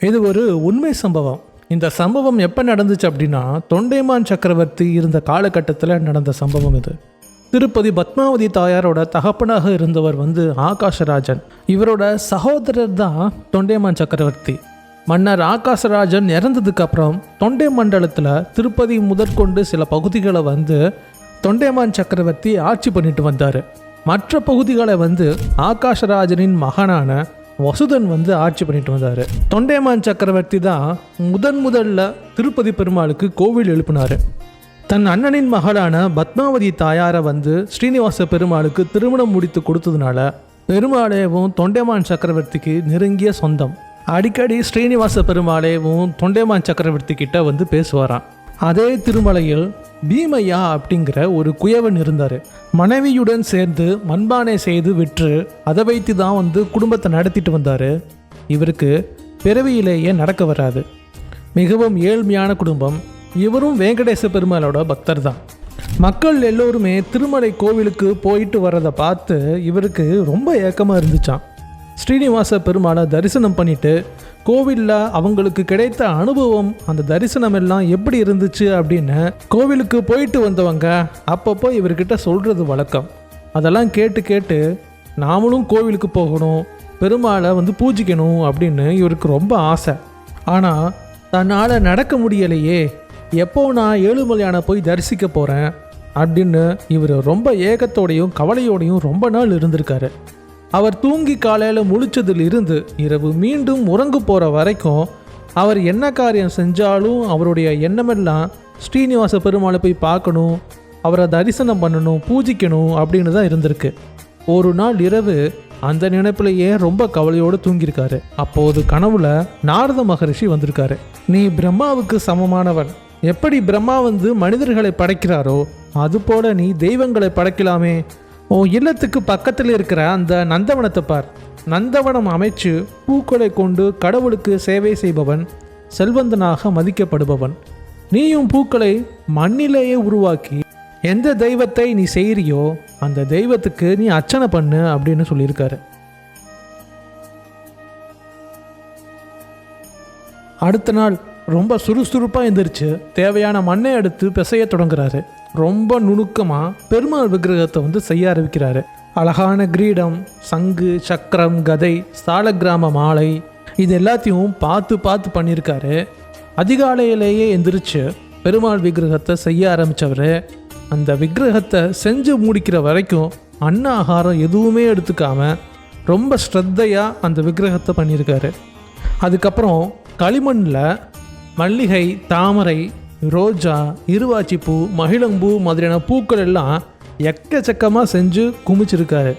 இது ஒரு உண்மை சம்பவம். இந்த சம்பவம் எப்போ நடந்துச்சு அப்படின்னா தொண்டைமான் சக்கரவர்த்தி இருந்த காலகட்டத்தில் நடந்த சம்பவம் இது. திருப்பதி பத்மாவதி தாயாரோட தகப்பனாக இருந்தவர் வந்து ஆகாஷராஜன் இவரோட சகோதரர் தான் தொண்டைமான் சக்கரவர்த்தி. மன்னர் ஆகாசராஜன் இறந்ததுக்கு அப்புறம் தொண்டை மண்டலத்தில் திருப்பதி முதற்கொண்டு சில பகுதிகளை வந்து தொண்டைமான் சக்கரவர்த்தி ஆட்சி பண்ணிட்டு வந்தார். மற்ற பகுதிகளை வந்து ஆகாஷராஜனின் மகனான வசுதன் வந்து ஆட்சி பண்ணிட்டு வந்தார். தொண்டைமான் சக்கரவர்த்தி தான் முதன் முதல்ல திருப்பதி பெருமாளுக்கு கோவில் எழுப்பினார். தன் அண்ணனின் மகளான பத்மாவதி தாயாரை வந்து ஸ்ரீனிவாச பெருமாளுக்கு திருமணம் முடித்து கொடுத்ததுனால பெருமாளேவும் தொண்டைமான் சக்கரவர்த்திக்கு நெருங்கிய சொந்தம். அடிக்கடி ஸ்ரீனிவாச பெருமாளேவும் தொண்டைமான் சக்கரவர்த்தி கிட்ட வந்து பேசுவாராம். அதே திருமலையில் பீமையா அப்படிங்கிற ஒரு குயவன் இருந்தார். மனைவியுடன் சேர்ந்து மண்பானை செய்து விற்று அதை வைத்து தான் வந்து குடும்பத்தை நடத்திட்டு வந்தார். இவருக்கு பிறவியிலேயே நடக்க வராது. மிகவும் ஏழ்மையான குடும்பம். இவரும் வெங்கடேச பெருமாளோட பக்தர் தான். மக்கள் எல்லோருமே திருமலை கோவிலுக்கு போயிட்டு வர்றதை பார்த்து இவருக்கு ரொம்ப ஏக்கமாக இருந்துச்சாம். ஸ்ரீனிவாச பெருமாளை தரிசனம் பண்ணிட்டு கோவிலில் அவங்களுக்கு கிடைத்த அனுபவம் அந்த தரிசனம் எல்லாம் எப்படி இருந்துச்சு அப்படின்னு கோவிலுக்கு போயிட்டு வந்தவங்க அப்பப்போ இவர்கிட்ட சொல்கிறது வழக்கம். அதெல்லாம் கேட்டு கேட்டு நாமளும் கோவிலுக்கு போகணும் பெருமாளை வந்து பூஜிக்கணும் அப்படின்னு இவருக்கு ரொம்ப ஆசை. ஆனால் தன்னால் நடக்க முடியலையே எப்போ நான் ஏழுமலையான போய் தரிசிக்க போகிறேன் அப்படின்னு இவர் ரொம்ப ஏகத்தோடையும் கவலையோடையும் ரொம்ப நாள் இருந்திருக்காரு. அவர் தூங்கி காலையில் முழிச்சதில் இருந்து இரவு மீண்டும் உறங்கு போகிற வரைக்கும் அவர் என்ன காரியம் செஞ்சாலும் அவருடைய எண்ணமெல்லாம் ஸ்ரீனிவாச பெருமாளை போய் பார்க்கணும் அவரை தரிசனம் பண்ணணும் பூஜிக்கணும் அப்படின்னு தான் இருந்திருக்கு. ஒரு நாள் இரவு அந்த நினைப்பிலேயே ரொம்ப கவலையோடு தூங்கியிருக்காரு. அப்போது கனவுல நாரத மகரிஷி வந்திருக்காரு. நீ பிரம்மாவுக்கு சமமானவன். எப்படி பிரம்மா வந்து மனிதர்களை படைக்கிறாரோ அதுபோல நீ தெய்வங்களை படைக்கலாமே. உன் இல்லத்துக்கு பக்கத்தில் இருக்கிற அந்த நந்தவனத்தை பார். நந்தவனம் அமைச்சு பூக்களை கொண்டு கடவுளுக்கு சேவை செய்பவன் செல்வந்தனாக மதிக்கப்படுபவன். நீயும் பூக்களை மண்ணிலேயே உருவாக்கி எந்த தெய்வத்தை நீ செய்கிறியோ அந்த தெய்வத்துக்கு நீ அர்ச்சனை பண்ணு அப்படின்னு சொல்லியிருக்காரு. அடுத்த நாள் ரொம்ப சுறுசுறுப்பாக எந்திரிச்சு தேவையான மண்ணை எடுத்து பிசைய தொடங்குறாரு. ரொம்ப நுணுக்கமாக பெருமாள் விக்கிரகத்தை வந்து செய்ய ஆரம்பிக்கிறாரு. அழகான கிரீடம் சங்கு சக்கரம் கதை சாலக்கிராம மாலை இது எல்லாத்தையும் பார்த்து பார்த்து பண்ணியிருக்காரு. அதிகாலையிலேயே எந்திரிச்சு பெருமாள் விக்கிரகத்தை செய்ய ஆரம்பித்தவர் அந்த விக்கிரகத்தை செஞ்சு முடிக்கிற வரைக்கும் அன்ன ஆகாரம் எதுவுமே எடுத்துக்காம ரொம்ப ஸ்ரத்தையாக அந்த விக்கிரகத்தை பண்ணியிருக்காரு. அதுக்கப்புறம் களிமண்ணில் மல்லிகை தாமரை ரோஜா இருவாச்சி பூ மகிழம்பூ மாதிரியான பூக்கள் எல்லாம் எக்கச்சக்கமாக செஞ்சு குமிச்சிருக்காரு.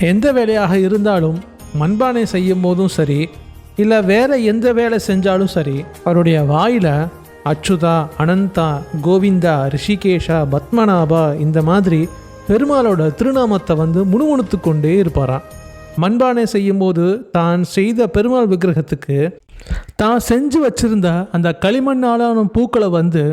எந்த வேலையாக இருந்தாலும் மண்பானை செய்யும் போதும் சரி இல்லை வேற எந்த வேலை செஞ்சாலும் சரி அவருடைய வாயில் அச்சுதா அனந்தா கோவிந்தா ரிஷிகேஷா பத்மநாபா இந்த மாதிரி பெருமாளோட திருநாமத்தை வந்து முணுமுணுத்து கொண்டே இருப்பாராம். மண்பானை செய்யும்போது தான் செய்த பெருமாள் விக்கிரகத்துக்கு தான் செஞ்சு வச்சிருந்த அந்த களிமண்ணாலான பூக்களை வந்து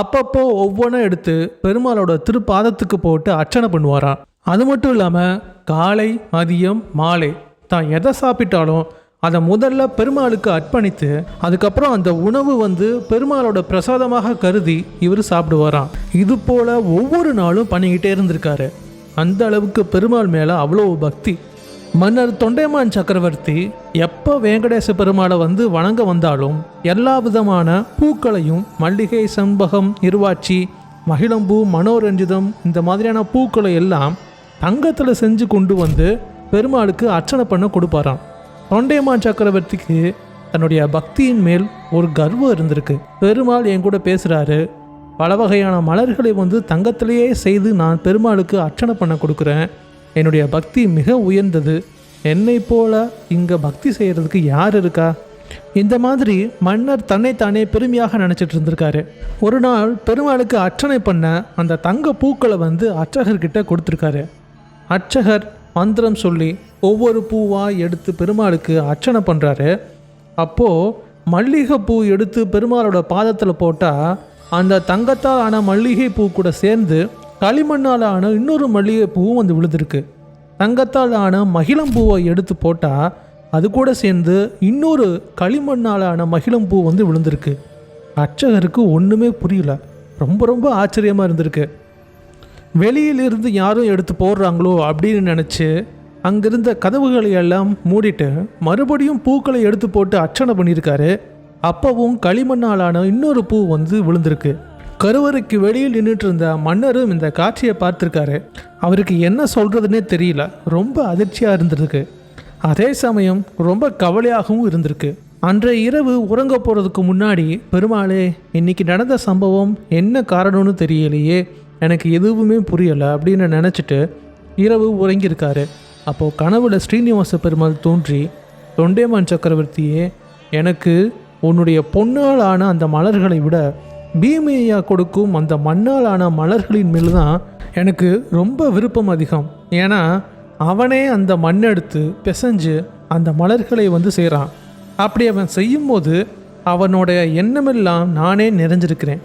அப்பப்போ ஒவ்வொன்றும் எடுத்து பெருமாளோட திருப்பாதத்துக்கு போட்டு அர்ச்சனை பண்ணுவாராம். அது மட்டும் இல்லாமல் காலை மதியம் மாலை தான் எதை சாப்பிட்டாலும் அதை முதல்ல பெருமாளுக்கு அர்ப்பணித்து அதுக்கப்புறம் அந்த உணவு வந்து பெருமாளோட பிரசாதமாக கருதி இவர் சாப்பிடுவாராம். இது போல ஒவ்வொரு நாளும் பண்ணிக்கிட்டே இருந்திருக்காரு. அந்த அளவுக்கு பெருமாள் மேலே அவ்வளோ பக்தி. மன்னர் தொண்டைமான் சக்கரவர்த்தி எப்போ வேங்கடேச பெருமாளை வந்து வணங்க வந்தாலும் எல்லா விதமான பூக்களையும் மல்லிகை செண்பகம் இருவாச்சி மகிழம்பூ மனோரஞ்சிதம் இந்த மாதிரியான பூக்களை எல்லாம் தங்கத்தில் செஞ்சு கொண்டு வந்து பெருமாளுக்கு அர்ச்சனை பண்ண கொடுப்பாராம். தொண்டைமான் சக்கரவர்த்திக்கு தன்னுடைய பக்தியின் மேல் ஒரு கர்வம் இருந்திருக்கு. பெருமாள் என் கூட பேசுகிறாரு பல வகையான மலர்களை வந்து தங்கத்திலேயே செய்து நான் பெருமாளுக்கு அர்ச்சனை பண்ண கொடுக்குறேன். என்னுடைய பக்தி மிக உயர்ந்தது. என்னை போல இங்கே பக்தி செய்கிறதுக்கு யார் இருக்கா? இந்த மாதிரி மன்னர் தன்னைத்தானே பெருமையாக நினச்சிட்டு இருந்திருக்காரு. ஒரு நாள் பெருமாளுக்கு அர்ச்சனை பண்ண அந்த தங்க பூக்களை வந்து அர்ச்சகர்கிட்ட கொடுத்துருக்காரு. அர்ச்சகர் மந்திரம் சொல்லி ஒவ்வொரு பூவாக எடுத்து பெருமாளுக்கு அர்ச்சனை பண்ணுறாரு அப்போது மல்லிகைப்பூ எடுத்து பெருமாளோட பாதத்தில் போட்டால் அந்த தங்கத்தால் ஆன மல்லிகை பூ கூட சேர்ந்து களிமண்ணால் ஆன இன்னொரு மல்லிகை பூவும் வந்து விழுந்திருக்கு. தங்கத்தால் ஆன மகிழம்பூவை எடுத்து போட்டால் அது கூட சேர்ந்து இன்னொரு களிமண்ணாலான மகிழம்பூ வந்து விழுந்திருக்கு. அர்ச்சகருக்கு ஒன்றுமே புரியல. ரொம்ப ரொம்ப ஆச்சரியமாக இருந்திருக்கு. வெளியிலிருந்து யாரும் எடுத்து போடுறாங்களோ அப்படின்னு நினச்சி அங்கிருந்த கதவுகளை எல்லாம் மூடிட்டு மறுபடியும் பூக்களை எடுத்து போட்டு அர்ச்சனை பண்ணியிருக்காரு. அப்பவும் களிமண்ணாலான இன்னொரு பூ வந்து விழுந்திருக்கு. கருவறைக்கு வெளியில் நின்றுட்டு இருந்த மன்னரும் இந்த காட்சியை பார்த்துருக்காரு. அவருக்கு என்ன சொல்கிறதுனே தெரியல. ரொம்ப அதிர்ச்சியாக இருந்திருக்கு. அதே சமயம் ரொம்ப கவலையாகவும் இருந்திருக்கு. அன்றைய இரவு உறங்க போகிறதுக்கு முன்னாடி பெருமாளே இன்னைக்கு நடந்த சம்பவம் என்ன காரணம்னு தெரியலையே. எனக்கு எதுவுமே புரியலை அப்படின்னு நினச்சிட்டு இரவு உறங்கியிருக்காரு. அப்போது கனவுல ஸ்ரீனிவாச பெருமாள் தோன்றி தொண்டேமான் சக்கரவர்த்தியே எனக்கு உன்னுடைய பொன்னாலான ஆன அந்த மலர்களை விட பீமையா கொடுக்கும் அந்த மண்ணாலான மலர்களின் மேல் தான் எனக்கு ரொம்ப விருப்பம் அதிகம். ஏன்னா அவனே அந்த மண்ணெடுத்து பிசைஞ்சு அந்த மலர்களை வந்து செய்கிறான் அப்படி அவன் செய்யும்போது அவனுடைய எண்ணமெல்லாம் நானே நிறைஞ்சிருக்கிறேன்.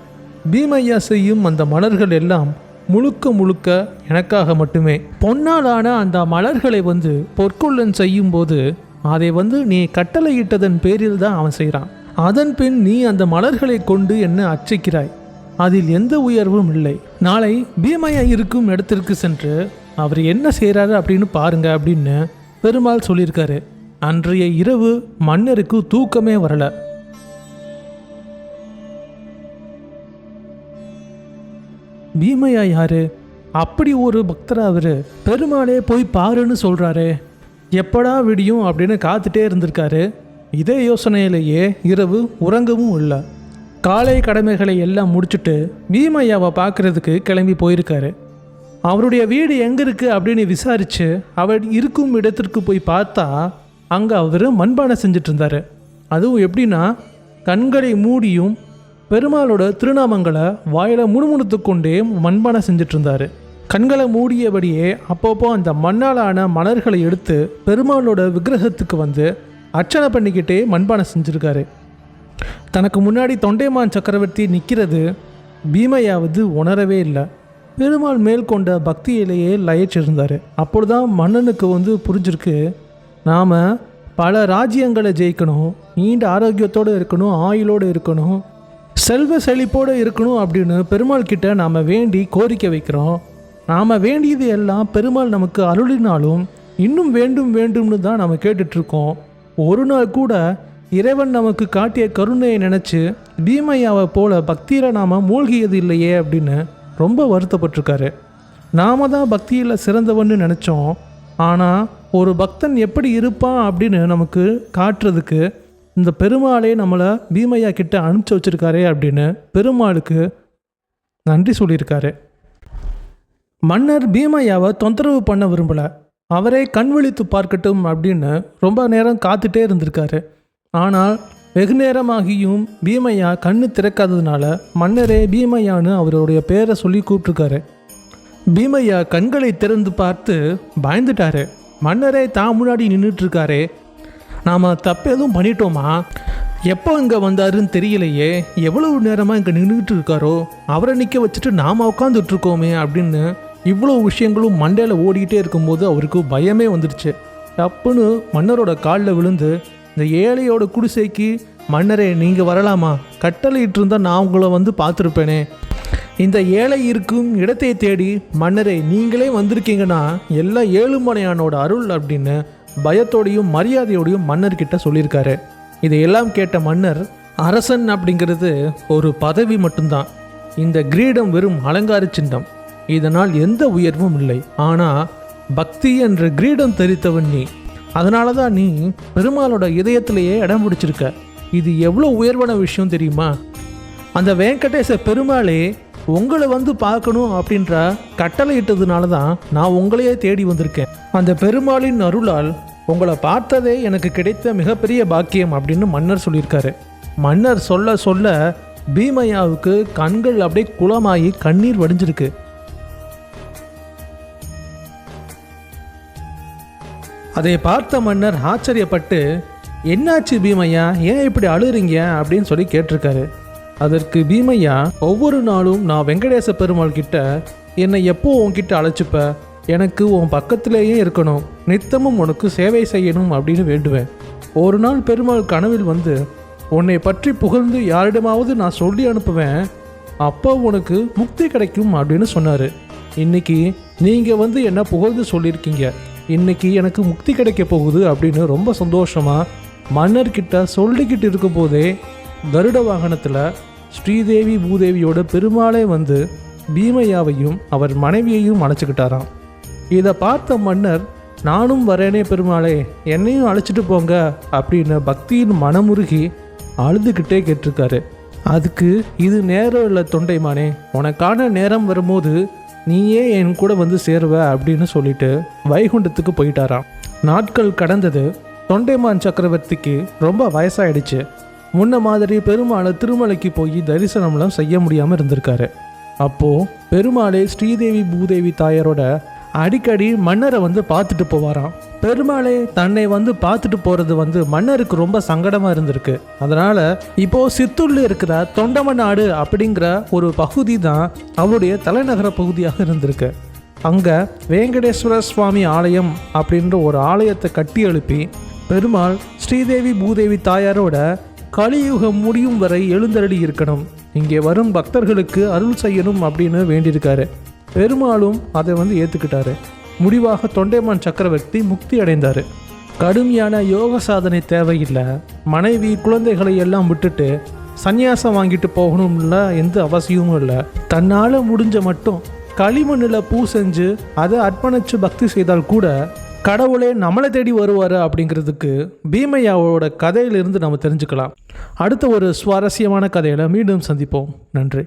பீமையா செய்யும் அந்த மலர்கள் எல்லாம் முழுக்க முழுக்க எனக்காக மட்டுமே. பொன்னாலான அந்த மலர்களை வந்து பொற்கொள்ளன் செய்யும்போது அதை வந்து நீ கட்டளையிட்டதன் பேரில் தான் அவன் செய்கிறான் அதன் பின் நீ அந்த மலர்களை கொண்டு என்ன அர்ச்சிக்கிறாய். அதில் எந்த உயர்வும் இல்லை. நாளை பீமையா இருக்கும் இடத்திற்கு சென்று அவர் என்ன செய்கிறாரு அப்படின்னு பாருங்க அப்படின்னு பெருமாள் சொல்லியிருக்காரு. அன்றைய இரவு மன்னருக்கு தூக்கமே வரல. பீமையா யாரு? அப்படி ஒரு பக்தரா அவரு. பெருமாளே போய் பாருன்னு சொல்றாரே. எப்படா விடியும் அப்படின்னு காத்துட்டே இருந்திருக்காரு. இதே யோசனையிலேயே இரவு உறங்கவும் இல்லை காலை கடமைகளை எல்லாம் முடிச்சுட்டு பீமையாவை பார்க்கறதுக்கு கிளம்பி போயிருக்காரு. அவருடைய வீடு எங்கே இருக்குது அப்படின்னு விசாரித்து அவர் இருக்கும் இடத்திற்கு போய் பார்த்தா அங்கே அவர் மண்பானை செஞ்சுட்டு இருந்தார் அதுவும் எப்படின்னா கண்களை மூடியும் பெருமாளோட திருநாமங்களை வாயில் முணுமுணுத்து கொண்டே மண்பானை செஞ்சுட்டு இருந்தார் கண்களை மூடியபடியே அப்பப்போ அந்த மண்ணாலான மலர்களை எடுத்து பெருமாளோட விக்கிரகத்துக்கு வந்து அர்ச்சனை பண்ணிக்கிட்டே மண்பானை செஞ்சுருக்காரு. தனக்கு முன்னாடி தொண்டைமான் சக்கரவர்த்தி நிற்கிறது பீமையாவது உணரவே இல்லை. பெருமாள் மேல் கொண்ட பக்தியிலேயே லயிச்சிருந்தார். அப்பொழுதுதான் மன்னனுக்கு வந்து புரிஞ்சிருக்கு நாம் பல ராஜ்யங்களை ஜெயிக்கணும் நீண்ட ஆரோக்கியத்தோடு இருக்கணும் ஆயுளோடு இருக்கணும் செல்வ செழிப்போடு இருக்கணும் அப்படின்னு பெருமாள் கிட்ட நாம் வேண்டி கோரிக்கை வைக்கிறோம். நாம் வேண்டியது எல்லாம் பெருமாள் நமக்கு அருளினாலும் இன்னும் வேண்டும் வேண்டும்னு தான் நம்ம கேட்டுட்ருக்கோம் ஒரு நாள் கூட இறைவன் நமக்கு காட்டிய கருணையை நினச்சி பீமையாவை போல பக்தியில் நாம் மூழ்கியது இல்லையே அப்படின்னு ரொம்ப வருத்தப்பட்டிருக்காரு. நாம தான் பக்தியில் சிறந்தவன்னு நினச்சோம். ஆனால் ஒரு பக்தன் எப்படி இருப்பான் அப்படின்னு நமக்கு காட்டுறதுக்கு இந்த பெருமாளே நம்மளை பீமையா கிட்ட அனுப்பிச்சி வச்சுருக்காரே அப்படின்னு பெருமாளுக்கு நன்றி சொல்லியிருக்காரு. மன்னர் பீமையாவை தொந்தரவு பண்ண விரும்பலை. அவரே கண் விழித்து பார்க்கட்டும் அப்படின்னு ரொம்ப நேரம் காத்துட்டே இருந்திருக்காரு. ஆனால் வெகு நேரமாகியும் பீமையா கண்ணு திறக்காததுனால மன்னரே பீமையான்னு அவருடைய பேரை சொல்லி கூப்பிட்ருக்காரு பீமையா கண்களை திறந்து பார்த்து பயந்துட்டாரு. மன்னரே தான் முன்னாடி நின்றுட்டு இருக்காரே நாம் தப்பு எதுவும் பண்ணிட்டோமா? எப்போ இங்கே வந்தாருன்னு தெரியலையே. எவ்வளவு நேரமாக இங்கே நின்றுட்டு இருக்காரோ? அவரை நிற்க வச்சுட்டு நாம் உட்காந்துட்ருக்கோமே அப்படின்னு இவ்வளோ விஷயங்களும் மண்டையில் ஓடிக்கிட்டே இருக்கும்போது அவருக்கு பயமே வந்துடுச்சு டப்புன்னு மன்னரோட காலில் விழுந்து இந்த ஏழையோட குடிசைக்கு மன்னரே நீங்கள் வரலாமா? கட்டளையிட்டு இருந்தால் நான் உங்களை வந்து பார்த்துருப்பேனே. இந்த ஏழை இருக்கும் இடத்தை தேடி மன்னரே நீங்களே வந்திருக்கீங்கன்னா எல்லாம் ஏழுமலையானோட அருள் அப்படின்னு பயத்தோடையும் மரியாதையோடையும் மன்னர்கிட்ட சொல்லியிருக்காரு. இதையெல்லாம் கேட்ட மன்னர் அரசன் அப்படிங்கிறது ஒரு பதவி மட்டும்தான். இந்த கிரீடம் வெறும் அலங்கார சின்னம். இதனால் எந்த உயர்வும் இல்லை. ஆனால் பக்தி என்ற கிரீடம் தெரித்தவன் நீ. அதனால தான் நீ பெருமாளோட இதயத்திலேயே இடம் பிடிச்சிருக்க. இது எவ்வளோ உயர்வான விஷயம் தெரியுமா? அந்த வெங்கடேச பெருமாளே உங்களை வந்து பார்க்கணும் அப்படின்ற கட்டளை இட்டதுனால தான் நான் உங்களையே தேடி வந்திருக்கேன். அந்த பெருமாளின் அருளால் உங்களை பார்த்ததே எனக்கு கிடைத்த மிகப்பெரிய பாக்கியம் அப்படின்னு மன்னர் சொல்லியிருக்காரு. மன்னர் சொல்ல சொல்ல பீமையாவுக்கு கண்கள் அப்படியே குளமாகி கண்ணீர் வடிஞ்சிருக்கு. அதை பார்த்த மன்னர் ஆச்சரியப்பட்டு என்னாச்சு பீமையா? ஏன் இப்படி அழுறீங்க? அப்படின்னு சொல்லி கேட்டிருக்காரு. அதற்கு பீமையா ஒவ்வொரு நாளும் நான் வெங்கடேச பெருமாள் கிட்ட என்னை எப்போ உன்கிட்ட அழைச்சிப்ப? எனக்கு உன் பக்கத்திலேயே இருக்கணும். நித்தமும் உனக்கு சேவை செய்யணும் அப்படின்னு வேண்டுவேன். ஒரு நாள் பெருமாள் கனவில் வந்து உன்னை பற்றி புகழ்ந்து யாரிடமாவது நான் சொல்லி அனுப்புவேன். அப்போ உனக்கு முக்தி கிடைக்கும் அப்படின்னு சொன்னார். இன்னைக்கு நீங்கள் வந்து என்ன புகழ்ந்து சொல்லியிருக்கீங்க? இன்னைக்கு எனக்கு முக்தி கிடைக்க போகுது அப்படின்னு ரொம்ப சந்தோஷமாக மன்னர்கிட்ட சொல்லிக்கிட்டு இருக்கும்போதே கருட வாகனத்தில் ஸ்ரீதேவி பூதேவியோட பெருமாளே வந்து பீமையாவையும் அவர் மனைவியையும் அழைச்சிக்கிட்டாராம் இதை பார்த்த மன்னர் நானும் வரேனே பெருமாளே என்னையும் அழைச்சிட்டு போங்க அப்படின்னு பக்தியின் மனமுருகி அழுதுகிட்டே கேட்டிருக்காரு. அதுக்கு இது நேரம் இல்லை தொண்டைமானே உனக்கான நேரம் வரும்போது நீயே என் கூட வந்து சேருவ அப்படின்னு சொல்லிட்டு வைகுண்டத்துக்கு போயிட்டாராம். நாட்கள் கடந்தது. தொண்டைமான் சக்கரவர்த்திக்கு ரொம்ப வயசாயிடுச்சு. முன்ன மாதிரி பெருமாளை திருமலைக்கு போய் தரிசனம்லாம் செய்ய முடியாமல் இருந்திருக்காரு. அப்போது பெருமாளே ஸ்ரீதேவி பூதேவி தாயாரோட அடிக்கடி மன்னரை வந்து பார்த்துட்டு போவாராம். பெருமாளே தன்னை வந்து பார்த்துட்டு போகிறது வந்து மன்னருக்கு ரொம்ப சங்கடமாக இருந்திருக்கு. அதனால் இப்போது சித்தூரில் இருக்கிற தொண்டம நாடு அப்படிங்கிற ஒரு பகுதி தான் அவருடைய தலைநகர பகுதியாக இருந்திருக்கு. அங்கே வேங்கடேஸ்வர சுவாமி ஆலயம் அப்படின்ற ஒரு ஆலயத்தை கட்டி எழுப்பி பெருமாள் ஸ்ரீதேவி பூதேவி தாயாரோட கலியுகம் முடியும் வரை எழுந்தருளி இருக்கணும். இங்கே வரும் பக்தர்களுக்கு அருள் செய்யணும் அப்படின்னு வேண்டியிருக்காரு. பெருமாளும் அதை வந்து ஏற்றுக்கிட்டாரு முடிவாக தொண்டைமான் சக்கரவர்த்தி முக்தி அடைந்தார் கடுமையான யோக சாதனை தேவையில்லை. மனைவி குழந்தைகளை எல்லாம் விட்டுட்டு சந்நியாசம் வாங்கிட்டு போகணும்ல எந்த அவசியமும் இல்லை. தன்னால் முடிஞ்ச மட்டும் களிமண்ணில் பூ செஞ்சு அதை அர்ப்பணித்து பக்தி செய்தால் கூட கடவுளே நம்மளை தேடி வருவார் அப்படிங்கிறதுக்கு பீமையாவோட கதையிலிருந்து நம்ம தெரிஞ்சுக்கலாம். அடுத்த ஒரு சுவாரஸ்யமான கதையில் மீண்டும் சந்திப்போம். நன்றி.